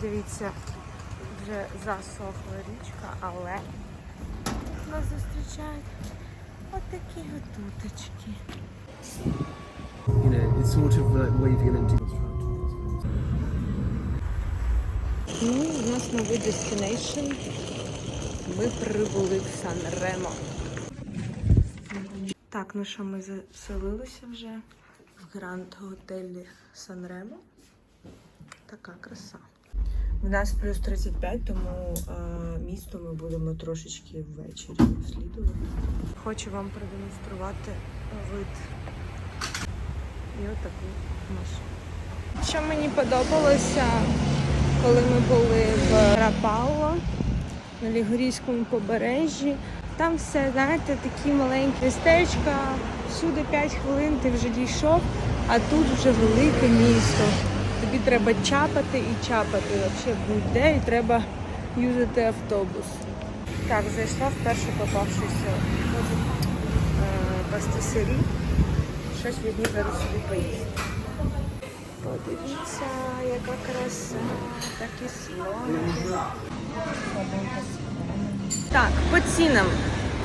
Дивіться, вже засохла річка, але нас зустрічають отакі от. You know, it's sort of like waving an empty. Ну, у нас новий destination. Ми прибули в Сан Ремо. Так, ну що, ми заселилися вже в гранд готелі Сан Ремо. Така краса. У нас плюс 35, тому е, місто ми будемо трошечки ввечері слідувати. Хочу вам продемонструвати вид і отаку машину. Що мені подобалося, коли ми були в Рапалло на Лігорійському побережжі. Там все, знаєте, такі маленькі містечка, всюди 5 хвилин ти вже дійшов, а тут вже велике місто. Тобі треба чапати і чапати взагалі будь-де, і треба юзати автобус. Так, зайшла в першу попавшуюся е, пастисері. Щось від них зараз собі поїсти. Подивіться, яка краса, такі слони. Так, по цінам.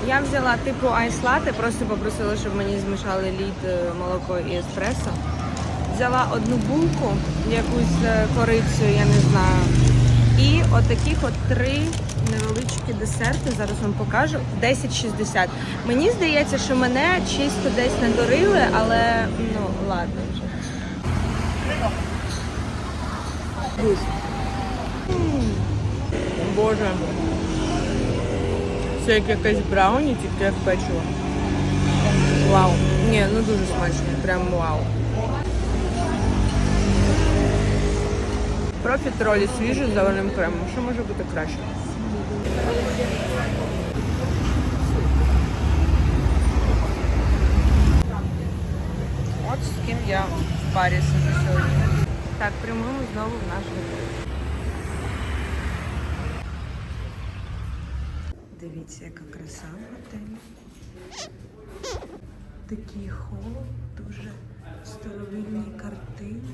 Я взяла типу айс-лати, просто попросила, щоб мені змішали лід, е, молоко і еспресо. Взяла одну булку, якусь е, корицю, я не знаю. І отаких от три невеличкі десерти, зараз вам покажу, 10,60. Мені здається, що мене чисто десь надурили, але ну ладно вже. Боже. Це як якесь брауні, тільки як печиво. Вау. Ні, ну дуже смачно, прям вау. Профітролі свіжі з зеленим кремом. Що може бути краще? От з ким я в парі сижу сьогодні. Так, прямуємо знову в наш готель. Дивіться, яка краса в готелі. Такий хол, дуже старовинні картини.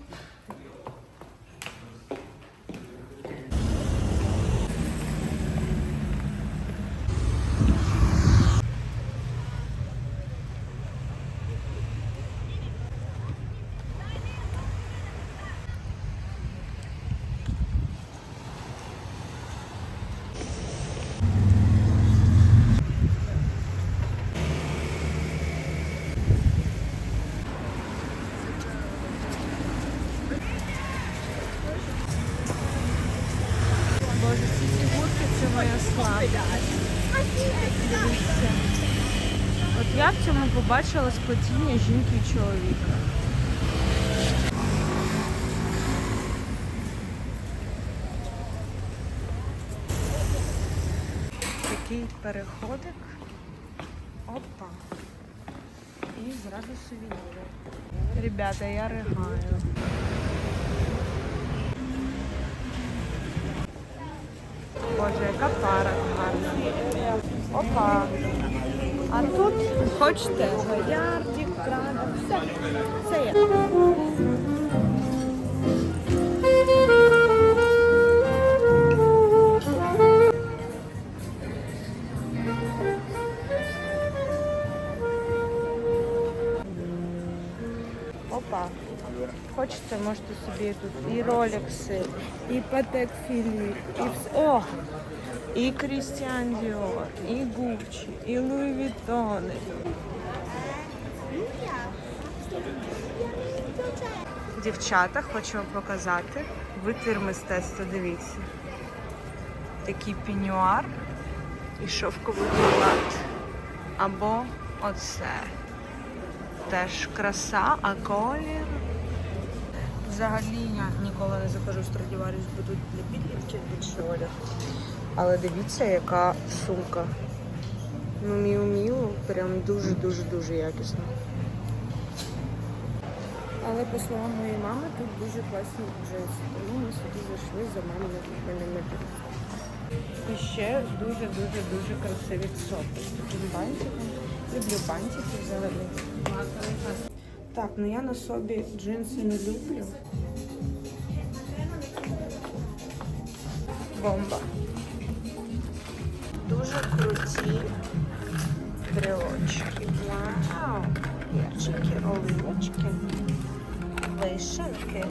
Боже, ці фігурки це моя слабкість. Дивіться. От я в цьому побачила сплетіння жінки і чоловіка. Такий переходик. Опа. І зразу сувеніри. Ребята, я ригаю. Боже, яка пара гарна. Опа. А тут хочете Гоярдік, Прада, все. Все є. Опа. Хочете, можете собі тут і ролікси, і Патек Філіп, і вс- О! І Крістіан Діор, і Гуччі, і Луї Віттони. Дівчата, хочу вам показати витвір мистецтва. Дивіться. Такий пінюар і шовковий халат. Або оце. Теж краса, а колір. Взагалі я ніколи не захожу в Страдіваріус, бо тут для підлітків більше одяг. Але дивіться, яка сумка. Ну, міу-міу, прям дуже-дуже-дуже якісно. Але по словам моєї мами, тут дуже класні джинси. Тому ми сюди зайшли за купленими джинсами. І ще дуже-дуже-дуже красиві цопи з таким. Люблю бантики взагалі. Так, ну я на собі джинси не люблю. Бомба. Дуже круті брелочки. Вау! Перчики, оливочки, вишенки.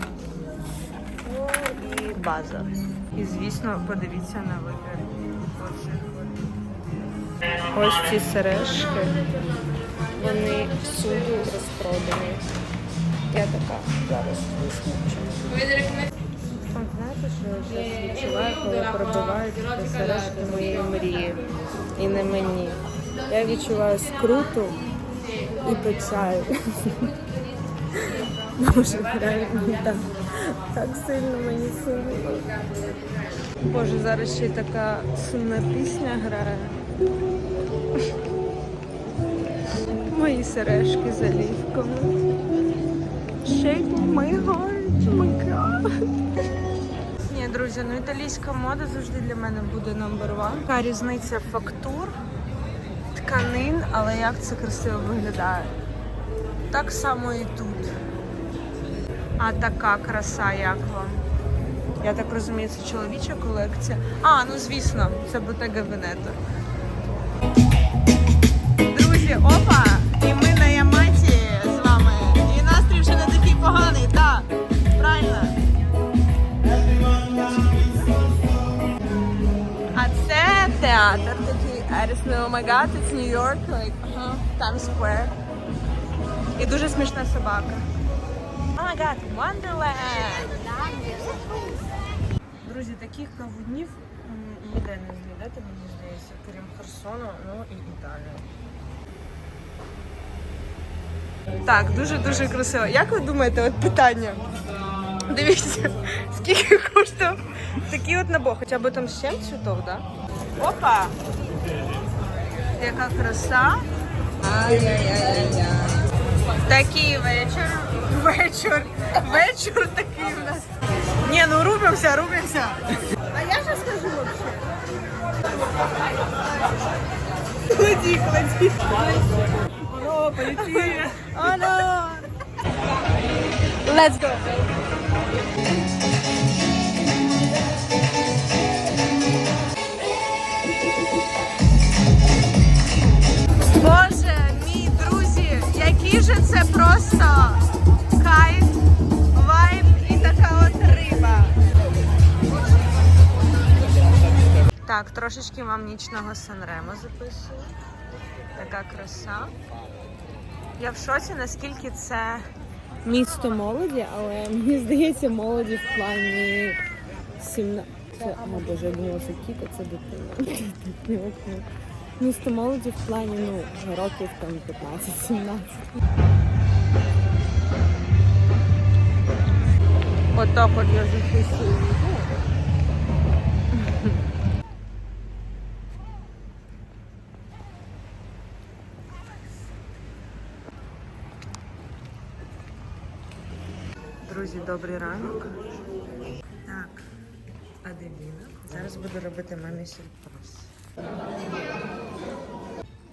Ну і база. І звісно, подивіться на вибір. Ось ці сережки. Вони всюди розпродані. Я така зараз висмучена. Що я зараз відчуваю, коли пробиваються сережки моєї мрії. І не мені. Я відчуваю скруту і печаль. Реально так, так сильно мені сумно. Боже, зараз ще й така сумна пісня грає. Мої сережки з олівками. Shake my heart, my god. Друзі, ну італійська мода завжди для мене буде номер one. Яка різниця фактур, тканин, але як це красиво виглядає. Так само і тут. А така краса, як вам? Я так розумію, це чоловіча колекція. А, ну звісно, це Bottega Veneta. Театр такий Ерісний Омегат, це Нью-Йорк, like, ага, Times Square. І дуже смішна собака. Гад, Wonderland! Друзі, таких кавунів ніде не знайдете, мені здається, крім Херсону, ну і Італії. Так, дуже-дуже красиво. Як ви думаєте, от питання? Дивіться, скільки коштує такий от набор. Хоча б там 7 цвітов, да? Опа! Яка краса. Такий вечір. Вечір. Вечір такий у нас. Ні, ну рубимося, рубимося. А я що скажу вообще? Клади, клади. О, полетели. О. Let's go. Просто кайф, вайб і така от риба. Так, трошечки вам нічного Санремо записую. Така краса. Я в шоці, наскільки це місто молоді, але мені здається, молоді в плані 17. Це, о боже, я думала, це тільки це дитина. Місто молоді в плані ну, років там 15-17. Отак от я записую. Друзі, добрий ранок. Так, Аделіна. Зараз буду робити мамі сюрприз.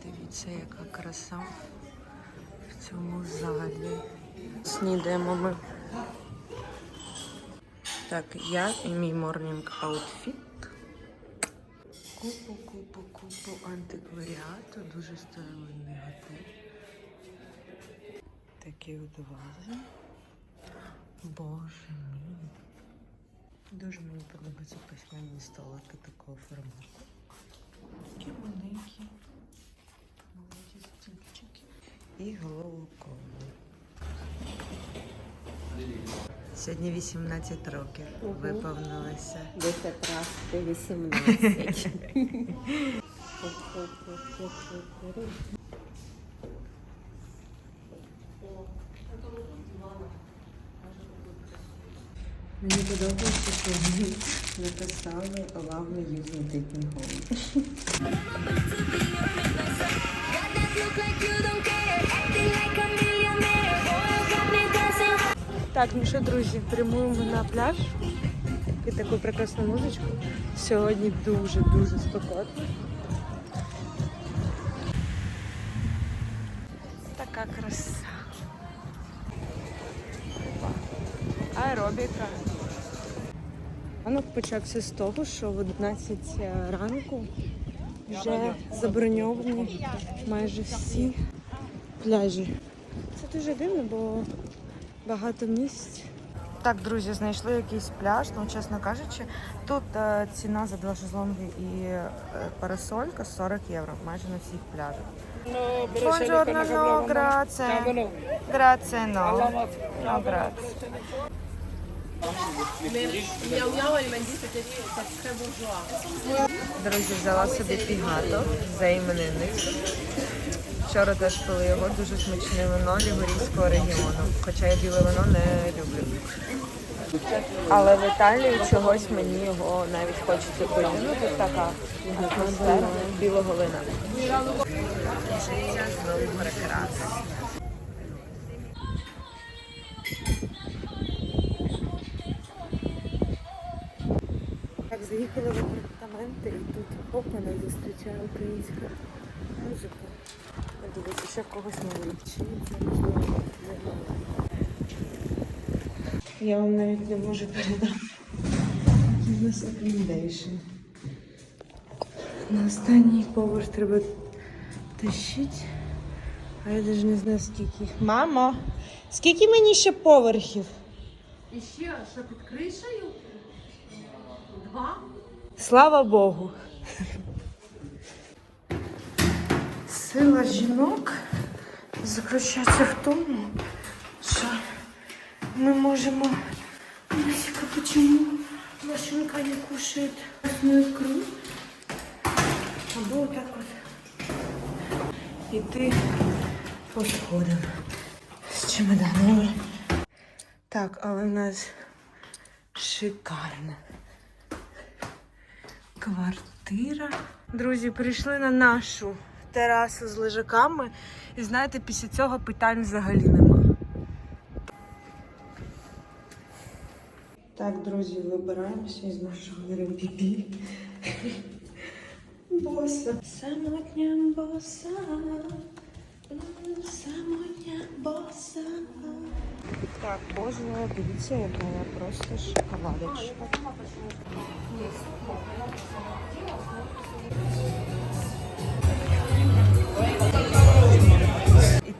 Дивіться, яка краса цьому залі. Снідаємо ми. Так, я і мій морнінг аутфіт. Купу, купу, купу антикваріату, дуже старовинний готель. Такі от вази. Боже мій. Дуже мені подобаються письменні столики такого формату. Такі маленькі. І голову. Сьогодні 18 років виповнилося. 10 раз по 18. Мені подобається, що вони написали Love me using taking home. Так, ну що, друзі, прямуємо на пляж під таку прекрасну музичку. Сьогодні дуже-дуже спекотно. Така краса. Аеробіка. Ранок почався з того, що в 11 ранку вже заброньовані майже всі пляжі. Це дуже дивно, бо багато місць. Так, друзі, знайшли якийсь пляж. Ну, чесно кажучи, тут е, ціна за два шезлонги і е, парасолька 40 євро майже на всіх пляжах. Buongiorno, no, grazie. Grazie, no. No, grazie. Друзі, взяла собі пігато за іменинницю. Вчора теж пили його, дуже смачне вино лігорійського регіону. Хоча я біле вино не люблю. Але в Італії чогось мені його навіть хочеться пити. Ну така атмосфера білого вина. Знову прекрасне. Так, заїхали в апартаменти і тут опа нас зустрічає українська музика. А Дивіться, ще когось не знаю. Я вам навіть не можу передати. У нас accommodation. На останній поверх треба тащити. А я навіть не знаю скільки. Мамо, скільки мені ще поверхів? І ще, що під кришею? Два? Слава Богу. Сила жінок заключається в тому, що ми можемо... Масика, почему машинка не кушает красную икру? Або вот так вот. Іти по сходам з чемоданами. Так, але в нас шикарно квартира. Друзі, прийшли на нашу терасу з лежаками. І знаєте, після цього питань взагалі нема. Так, друзі, вибираємося із нашого Airbnb. Боса. Самотня боса. Самотня боса. Так, боже, дивіться, яка я просто шоколадочка.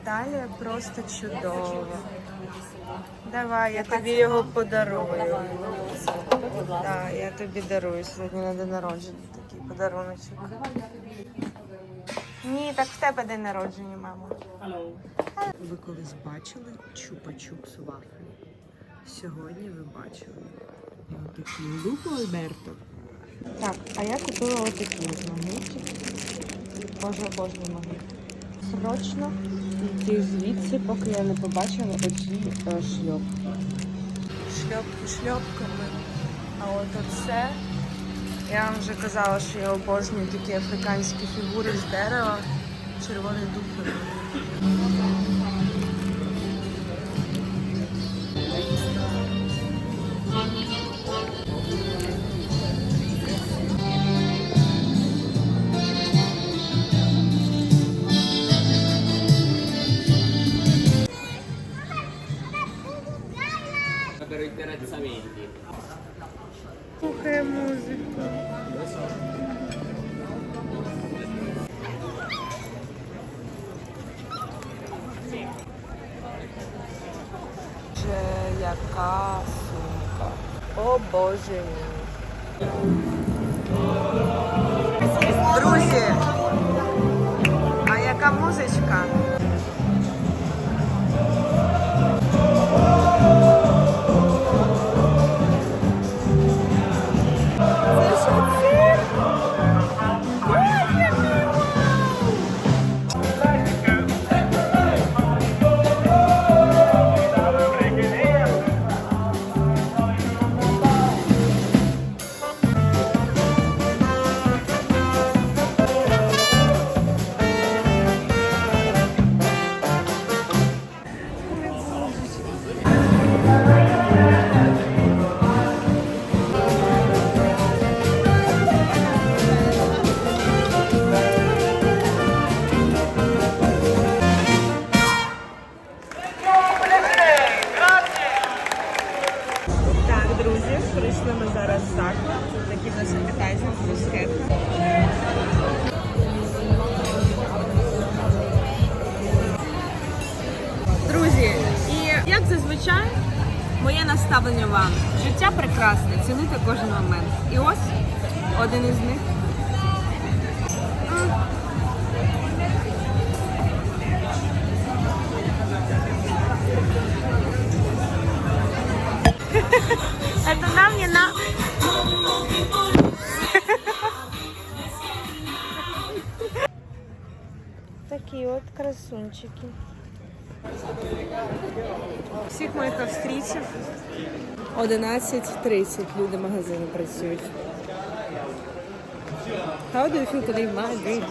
Італія просто чудова. Давай, я тобі його подарую. Так, я тобі дарую сьогодні на день народження такий подаруночок. Ні, так в тебе день народження, мамо. Ви колись бачили чупа-чупс вафлі? Сьогодні ви бачили. Отакий Лупо Альберто. Так, а я купила отакі магнітики. Боже, обожнюю магніт. Срочно йти звідси, поки я не побачила оці е, шльопки. Шльопки шльопками. А от оце, я вам вже казала, що я обожнюю такі африканські фігури з дерева. Червоний дуб. Яка сумка. О боже мій. Друзі, а яка музичка? Прекрасне, цінуйте кожен момент. І ось один із них. Это нам не на... Такі от красунчики. Всіх моїх австрійців 11.30 люди магазину працюють. How do you feel today, Madrid?